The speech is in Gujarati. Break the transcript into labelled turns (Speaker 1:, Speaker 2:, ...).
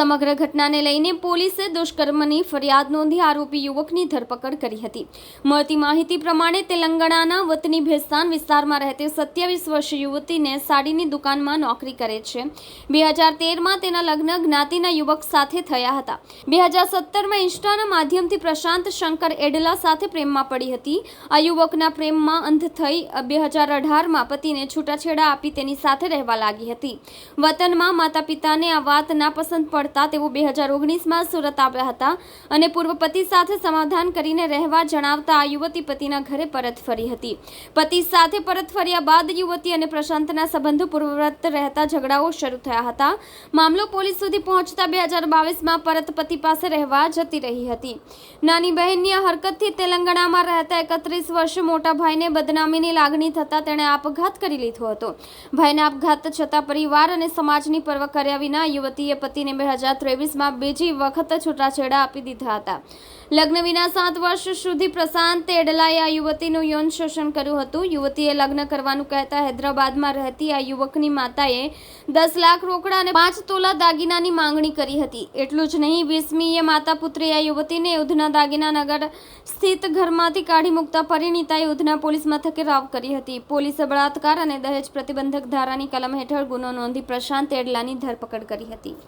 Speaker 1: સમગ્ર ઘટનાને લઈને પોલીસે દુષ્કર્મની ફરિયાદ નોંધી આરોપી યુવકની ધરપકડ કરી હતી. મળતી માહિતી પ્રમાણે તેલંગાણાના વતની ભેસ્તાન વિસ્તારમાં રહેતી સત્યાવીસ વર્ષ યુવતીને સાડીની દુકાનમાં નોકરી કરે છે. બે હજાર તેરમાં તેના લગ્ન જ્ઞાતિના યુવક સાથે થયા હતા. બે હજાર સત્તરમાં ઇન્સ્ટાના માધ્યમથી પ્રશાંત શંકર એડલા સાથે પ્રેમમાં પડી હતી. આ યુવકના પ્રેમમાં અંધ થઈ બે હજાર અઢારમાં પતિને છૂટાછેડા આપી તેની સાથે રહેવા લાગી હતી. વતનમાં માતા પિતાને આ વાત નાપસંદ પડતા તેઓ બે હજાર ઓગણીસમાં સુરત આવ્યા હતા અને પૂર્વ પતિ સાથે સમાધાન કરીને રહેવા જણાવતા આ યુવતી પતિના ઘરે પરત ફરી હતી. પતિ સાથે પરત ફર્યા બાદ યુવતી અને પ્રશાંતના સંબંધો પૂર્વવ્રત રહેતા ઝઘડાઓ શરૂ થયા હતા. મામલો પોલીસ સુધી પહોંચતા બે હજાર બાવીસમાં પરત પતિ પાસે રહેવા જતી રહી હતી. નાની બહેનની આ હરકતથી તેલંગાણામાં રહેતા એકત્રીસ વર્ષ મોટા ભાઈને બદનામીની લાગણી થતાં તેણે આપઘાત કરી લીધો હતો. ભાઈના આપઘાત છતાં પરિવાર અને સમાજની પરવા કર્યા વિના યુવતીએ પતિને બે હજાર ત્રેવીસમાં બીજી વખત છૂટાછેડા આપી દીધા હતા. લગ્ન વિના સાત વર્ષ સુધી પ્રશાંત એડલાએ આ યુવતીનું યૌન શોષણ કર્યું હતું. યુવતીએ લગ્ન કરવાનું કહેતા હૈદરાબાદમાં રહેતી આ યુવકની માતાએ દસ લાખ રોકડા અને પાંચ તોલા દાગીનાની માંગણી કરી હતી. એટલું જ નહીં વીસમીએ માતા પુત્રી આ યુવતીને ઉધના દાગીના નગર સ્થિત ઘરમાંથી કાઢી મૂકતા પરિણીતાએ ઉધના પોલીસ મથકે રાવ કરી હતી. પોલીસે બળાત્કાર અને દહેજ પ્રતિબંધક ધારાની કલમ હેઠળ ગુનો નોંધી પ્રશાંત એડલાની ધરપકડ કરી હતી.